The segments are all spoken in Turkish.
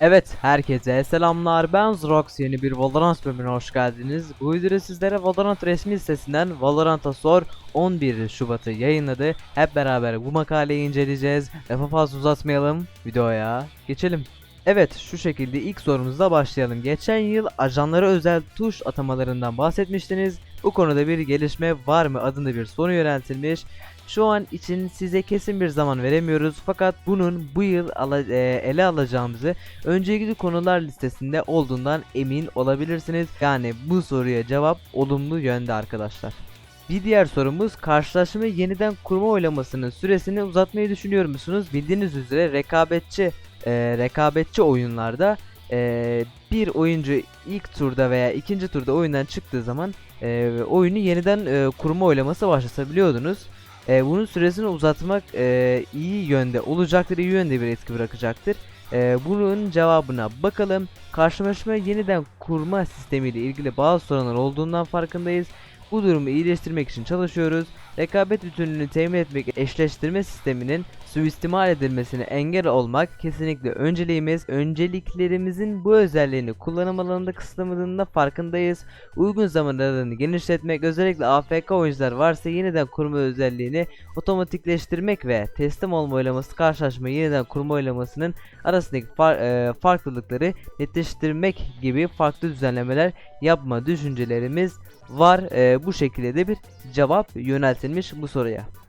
Evet herkese selamlar ben Zrox yeni bir Valorant bölümüne hoş geldiniz. Bu videoda sizlere Valorant resmi sitesinden Valorant'a sor 11 Şubat'ı yayınladı. Hep beraber bu makaleyi inceleyeceğiz. Lafa fazla uzatmayalım videoya geçelim. Evet şu şekilde ilk sorumuzla başlayalım. Geçen yıl ajanlara özel tuş atamalarından bahsetmiştiniz. Bu konuda bir gelişme var mı adında bir soru yöneltilmiş. Şu an için size kesin bir zaman veremiyoruz fakat bunun bu yıl ala- e, ele alacağımızı önceki konular listesinde olduğundan emin olabilirsiniz. Yani bu soruya cevap olumlu yönde arkadaşlar. Bir diğer sorumuz karşılaşma yeniden kurma oylamasının süresini uzatmayı düşünüyor musunuz? Bildiğiniz üzere rekabetçi e, rekabetçi oyunlarda e, bir oyuncu ilk turda veya ikinci turda oyundan çıktığı zaman e, oyunu yeniden e, kurma oylaması başlatabiliyordunuz. E, bunun süresini uzatmak e, iyi yönde olacaktır, iyi yönde bir etki bırakacaktır. E, bunun cevabına bakalım. Karşılaşma yeniden kurma sistemiyle ilgili bazı sorunlar olduğundan farkındayız. Bu durumu iyileştirmek için çalışıyoruz. Rekabet bütünlüğünü temin etmek, eşleştirme sisteminin suistimal edilmesine engel olmak kesinlikle önceliğimiz. Önceliklerimizin bu özelliğini kullanım alanında kısıtlamadığında farkındayız. Uygun zaman aralığını genişletmek, özellikle AFK oyuncular varsa yeniden kurma özelliğini otomatikleştirmek ve teslim olma oylaması karşılaşma yeniden kurma oylamasının arasındaki far- e, farklılıkları netleştirmek gibi farklı düzenlemeler yapma düşüncelerimiz var. E, bu şekilde de bir cevap yöneltilmiş bu soruya.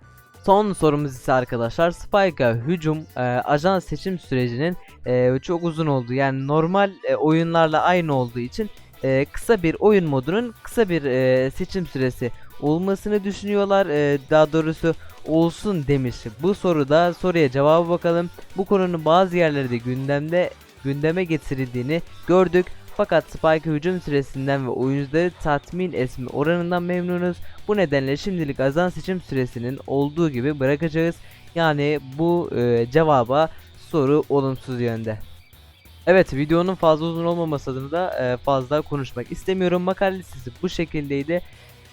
Son sorumuz ise arkadaşlar Spike'a hücum e, ajan seçim sürecinin e, çok uzun olduğu yani normal e, oyunlarla aynı olduğu için e, kısa bir oyun modunun kısa bir e, seçim süresi olmasını düşünüyorlar. E, daha doğrusu olsun demiş. Bu soruda soruya cevabı bakalım. Bu konunun bazı yerlerde gündemde gündeme getirildiğini gördük. Fakat Spike hücum süresinden ve oyuncuları tatmin etme oranından memnunuz. Bu nedenle şimdilik azan seçim süresinin olduğu gibi bırakacağız. Yani bu e, cevaba soru olumsuz yönde. Evet videonun fazla uzun olmaması adına da e, fazla konuşmak istemiyorum. Makale listesi bu şekildeydi.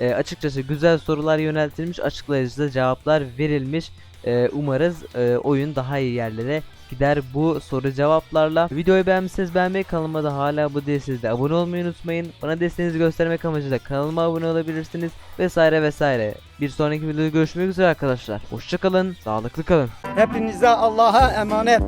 E, açıkçası güzel sorular yöneltilmiş, açıklayıcı da cevaplar verilmiş. E, umarız e, oyun daha iyi yerlere gider bu soru cevaplarla. Videoyu beğenmişseniz beğenmeyi, kanalıma da hala bu değilseniz de abone olmayı unutmayın. Bana desteğinizi göstermek amacıyla kanalıma abone olabilirsiniz vesaire vesaire. Bir sonraki videoda görüşmek üzere arkadaşlar. Hoşçakalın, sağlıklı kalın. Hepinize Allah'a emanet.